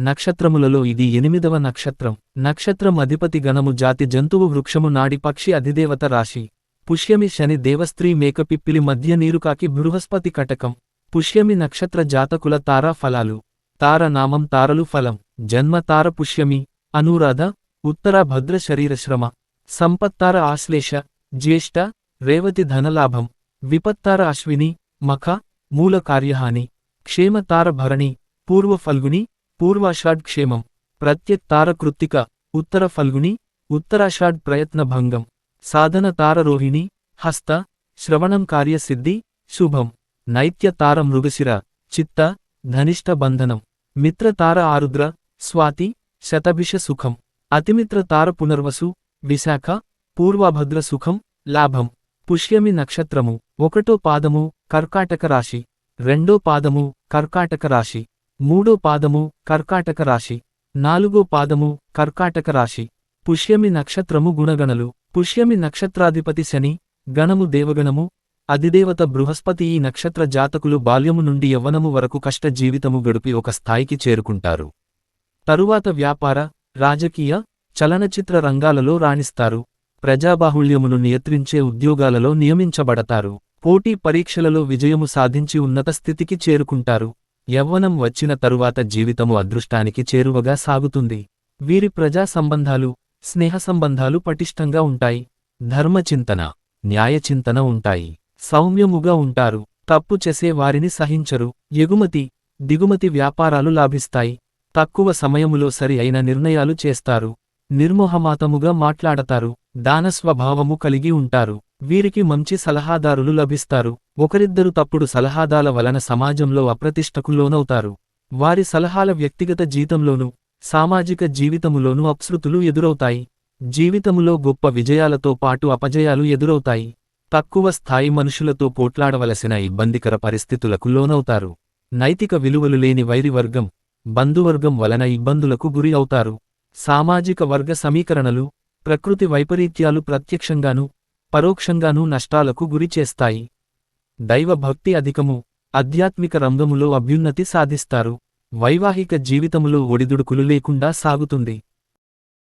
నక్షత్రములలో ఇది ఎనిమిదవ నక్షత్రం. నక్షత్రం అధిపతి గణము జాతి జంతువు వృక్షము నాడి పక్షి అధిదేవత రాశి. పుష్యమి శని దేవస్త్రీ మేకపిప్పిలి మధ్య నీరుకాకి బృహస్పతి కటకం. పుష్యమి నక్షత్ర జాతకుల తారా ఫలాలు. తార నామం తారలు ఫలం. జన్మ తార పుష్యమి. అనురాధ. ఉత్తర భద్ర శరీరశ్రమ సంపత్తార ఆశ్లేష. జ్యేష్ఠ. రేవతి ధనలాభం. విపత్తార అశ్విని. మఖ. మూల కార్యహాని. క్షేమతార భరణి. పూర్వ ఫల్గుని. పూర్వాషాఢ్ క్షేమం. ప్రత్యక్తార కృత్తిక ఉత్తర ఫల్గుని ఉత్తరాషాఢ్ ప్రయత్న భంగం. సాధన తార రోహిణి హస్త శ్రవణం కార్యసిద్ధి శుభం. నైత్య తార మృగశిర చిత్త ధనిష్ట బంధనం. మిత్ర తార ఆరుద్ర స్వాతి శతభిష సుఖం. అతిమిత్ర తార పునర్వసు విశాఖ పూర్వభద్ర సుఖం లాభం. పుష్యమి నక్షత్రము ఒకటో పాదము కర్కాటక రాశి. రెండో పాదము కర్కాటక రాశి. మూడో పాదము కర్కాటక రాశి. నాలుగో పాదము కర్కాటక రాశి. పుష్యమి నక్షత్రము గుణగణలు. పుష్యమి నక్షత్రాధిపతి శని గణము దేవగణము. అధిదేవత బృహస్పతి ఈ నక్షత్ర జాతకులు బాల్యము నుండి యవ్వనము వరకు కష్ట జీవితము గడిపి ఒక స్థాయికి చేరుకుంటారు. తరువాత వ్యాపార రాజకీయ చలనచిత్ర రంగాలలో రాణిస్తారు. ప్రజాబాహుళ్యమును నియంత్రించే ఉద్యోగాలలో నియమించబడతారు. పోటీ పరీక్షలలో విజయము సాధించి ఉన్నత స్థితికి చేరుకుంటారు. యవ్వనం వచ్చిన తరువాత జీవితము అదృష్టానికి చేరువగా సాగుతుంది. వీరి ప్రజా సంబంధాలు స్నేహ సంబంధాలు పటిష్టంగా ఉంటాయి. ధర్మచింతన న్యాయచింతన ఉంటాయి. సౌమ్యముగా ఉంటారు. తప్పు చేసే వారిని సహించరు. ఎగుమతి దిగుమతి వ్యాపారాలు లాభిస్తాయి. తక్కువ సమయములో సరి అయిన నిర్ణయాలు చేస్తారు. నిర్మోహమాతముగా మాట్లాడతారు. దానస్వభావము కలిగి ఉంటారు. వీరికి మంచి సలహాదారులు లభిస్తారు. ఒకరిద్దరు తప్పుడు సలహాదాల వలన సమాజంలో అప్రతిష్టకు లోనవుతారు వారి సలహాల వ్యక్తిగత జీతంలోనూ సామాజిక జీవితములోనూ అప్సృతులు ఎదురవుతాయి. జీవితములో గొప్ప విజయాలతో పాటు అపజయాలు ఎదురవుతాయి. తక్కువ స్థాయి మనుషులతో పోట్లాడవలసిన ఇబ్బందికర పరిస్థితులకు లోనవుతారు. నైతిక విలువలు లేని వైరివర్గం బంధువర్గం వలన ఇబ్బందులకు గురి అవుతారు. సామాజిక వర్గ సమీకరణలు ప్రకృతి వైపరీత్యాలు ప్రత్యక్షంగానూ పరోక్షంగానూ నష్టాలకు గురిచేస్తాయి దైవభక్తి అధికము ఆధ్యాత్మిక రంగములో అభ్యున్నతి సాధిస్తారు. వైవాహిక జీవితములో ఒడిదుడుకులు లేకుండా సాగుతుంది.